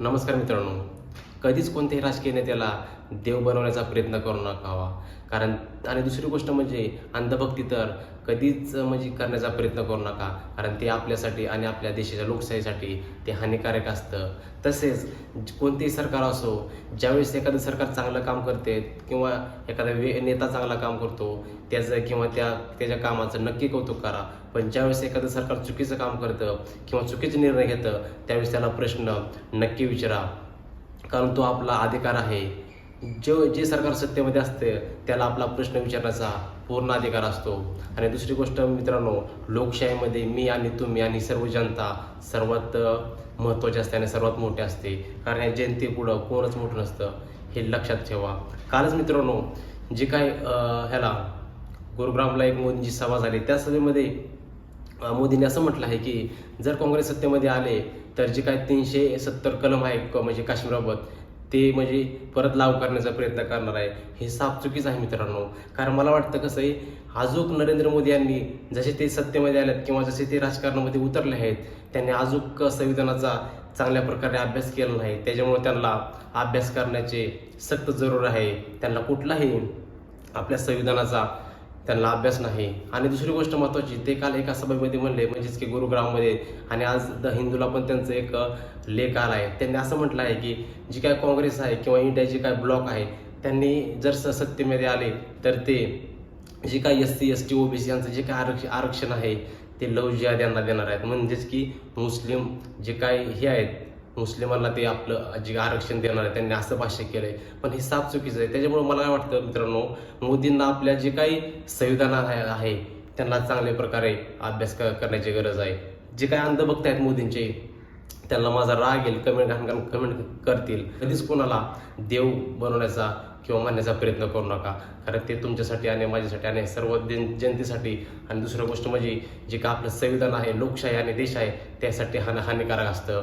नमस्कार मित्रांनो. कधीच कोणत्याही राजकीय नेत्याला देव बनवण्याचा प्रयत्न करू नकावा कारण आणि दुसरी गोष्ट म्हणजे अंधभक्ती तर कधीच म्हणजे करण्याचा प्रयत्न करू नका. कारण ते आपल्यासाठी आणि आपल्या देशाच्या लोकशाहीसाठी ते हानिकारक असतं. तसेच कोणतेही सरकार असो ज्यावेळेस एखादं सरकार चांगलं काम करते किंवा एखादा वे नेता चांगला काम करतो त्याचं किंवा त्या त्याच्या कामाचं नक्की कौतुक करा. पण ज्यावेळेस एखादं सरकार चुकीचं काम करतं किंवा चुकीचे निर्णय घेतं त्यावेळेस त्याला प्रश्न नक्की विचारा. कारण तो आपला अधिकार आहे. जो जे सरकार सत्तेमध्ये असते त्याला आपला प्रश्न विचारण्याचा पूर्ण अधिकार असतो. आणि दुसरी गोष्ट मित्रांनो लोकशाहीमध्ये मी आणि तुम्ही आणि सर्व जनता सर्वात महत्त्वाची असते आणि सर्वात मोठी असते. कारण या जनतेपुढं कोणच मोठं नसतं हे लक्षात ठेवा. कालच मित्रांनो जे काय ह्याला गुरुग्रामला एक मोदींची सभा झाली. त्या सभेमध्ये मोदींनी असं म्हटलं आहे की जर काँग्रेस सत्तेमध्ये आले तर जे काय तीनशे सत्तर कलम आहे क- म्हणजे काश्मीराबाबत ते म्हणजे परत लागू करण्याचा प्रयत्न करणार आहे हे साफ चुकीचं आहे मित्रांनो. कारण मला वाटतं कसं आहे अजूक नरेंद्र मोदी यांनी जसे ते सत्तेमध्ये आलेत किंवा जसे ते राजकारणामध्ये उतरले आहेत त्यांनी अजूक संविधानाचा चांगल्या प्रकारे अभ्यास केला नाही. त्याच्यामुळे त्यांना अभ्यास करण्याचे सक्त जरूर आहे. त्यांना कुठलाही आपल्या संविधानाचा त्यांना अभ्यास नाही. आणि दुसरी गोष्ट महत्त्वाची ते काल एका सभेमध्ये म्हणले म्हणजेच की गुरुग्राममध्ये आणि आज द हिंदूला पण त्यांचं एक लेख आला आहे त्यांनी असं म्हटलं आहे की जी काय काँग्रेस आहे किंवा इंडिया जे काय ब्लॉक आहे त्यांनी जर स सत्तेमध्ये आले तर ते जे काय S C S T OBC यांचं जे काय आरक्ष आरक्षण आहे ते लव जिहाद यांना देणार आहेत. म्हणजेच की मुस्लिम जे काय हे आहेत मुस्लिमांना ते आपलं जे आरक्षण देणार आहे त्यांनी असं भाष्य केलंय. पण हे साफ चुकीचं आहे. त्याच्यामुळे मला काय वाटतं मित्रांनो मोदींना आपल्या जे काही संविधान आहे त्यांना चांगल्या प्रकारे अभ्यास क- करण्याची गरज आहे. जे काही अंधभक्त आहेत मोदींचे त्यांना माझा राग येईल कमेंट कमेंट करतील. कधीच कोणाला देव बनवण्याचा किंवा मानण्याचा प्रयत्न करू नका. कारण ते तुमच्यासाठी आणि माझ्यासाठी आणि सर्व जन जनतेसाठी. आणि दुसरं गोष्ट म्हणजे जे का आपलं संविधान आहे लोकशाही आणि देश आहे त्यासाठी हान हानिकारक असतं.